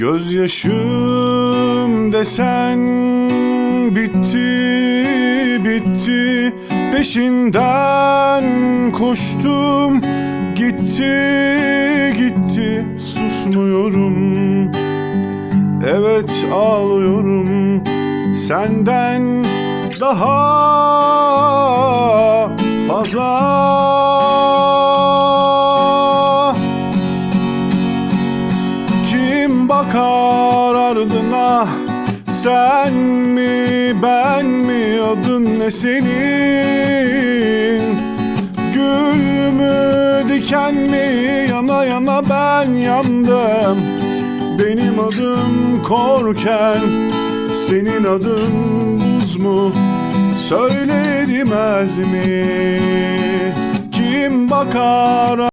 Gözyaşım desen bitti bitti. Peşinden koştum gitti gitti. Susmuyorum. Evet ağlıyorum. Senden daha fazla kim bakar ardına? Sen mi ben mi? Adın ne senin? Gül mü diken mi? Yana yana ben yandım. Benim adım korken Senin adın buz mu? Söyle erimez mi Kim bakar